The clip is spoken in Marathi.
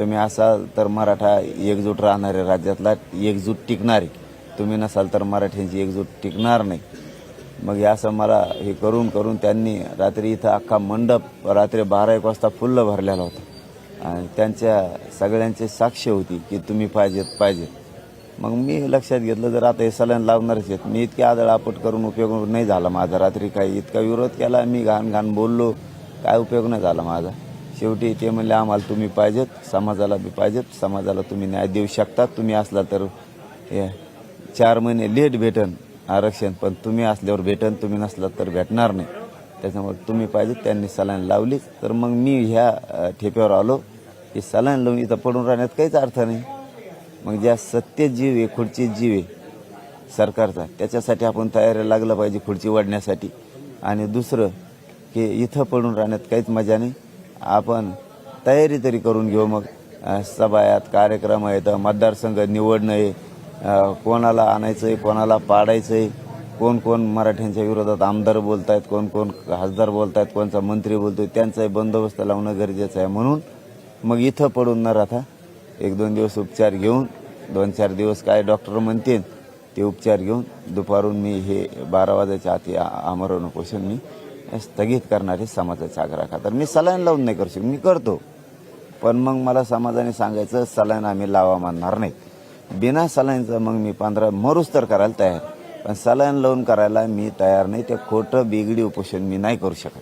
तुम्ही असाल तर मराठा एकजूट राहणार आहे राज्यातला एकजूट टिकणार आहे. तुम्ही नसाल तर मराठ्यांची एकजूट टिकणार नाही. मग हे असं मला हे करून करून त्यांनी रात्री इथं अख्खा मंडप रात्री बारा एक वाजता फुल्ल भरलेला होता. आणि त्यांच्या सगळ्यांची साक्ष होती की तुम्ही पाहिजेत पाहिजेत. मग मी लक्षात घेतलं जर आता हे सलाईन लावणारच आहेत. मी इतकी आदळ आपट करून उपयोग नाही झाला माझा. रात्री काही इतका विरोध केला मी घाण घाण बोललो काय उपयोग नाही झाला माझा. शेवटी ते म्हणले आम्हाला तुम्ही पाहिजेत समाजाला बी पाहिजेत समाजाला तुम्ही न्याय देऊ शकता तुम्ही असला तर चार महिने लेट भेटन आरक्षण पण तुम्ही असल्यावर भेटन तुम्ही नसला तर भेटणार नाही. त्याच्यामुळे तुम्ही पाहिजे त्यांनी सलाईन लावलीच तर मग मी ह्या ठेप्यावर आलो. की सलाईन लावून इथं पडून राहण्यात काहीच अर्थ नाही. मग ज्या सत्य जीव आहे खुर्ची जीव आहे सरकारचा त्याच्यासाठी आपण तयारी लागलं पाहिजे खुर्ची वाढण्यासाठी आणि दुसरं की इथं पडून राहण्यात काहीच मजा नाही. आपण तयारी तरी करून घेऊ मग. सभा आहेत कार्यक्रम आहेत मतदारसंघ निवडणं आहे. कोणाला आणायचं आहे कोणाला पाडायचं आहे कोण कोण मराठ्यांच्या विरोधात आमदार बोलत आहेत कोण कोण खासदार बोलत आहेत कोणचा मंत्री बोलतोय त्यांचाही बंदोबस्त लावणं गरजेचं आहे म्हणून मग इथं पडून न राहता एक दोन दिवस उपचार घेऊन दोन चार दिवस काय डॉक्टर म्हणतील ते उपचार घेऊन दुपारून मी हे बारा वाजायच्या आत हे आमरण उपोषण मी स्थगित करणारे समाजाचा आग्रह तर मी सलाईन लावून नाही करू शकत मी करतो. पण मग मला समाजाने सांगायचं सलाईन आम्ही लावा मानणार नाही बिना सलाईनचं मग मी पंधरा मरूच तर करायला तयार. पण सलाईन लावून करायला मी तयार नाही ते खोटं बिगडी उपोषण मी नाही करू शकत.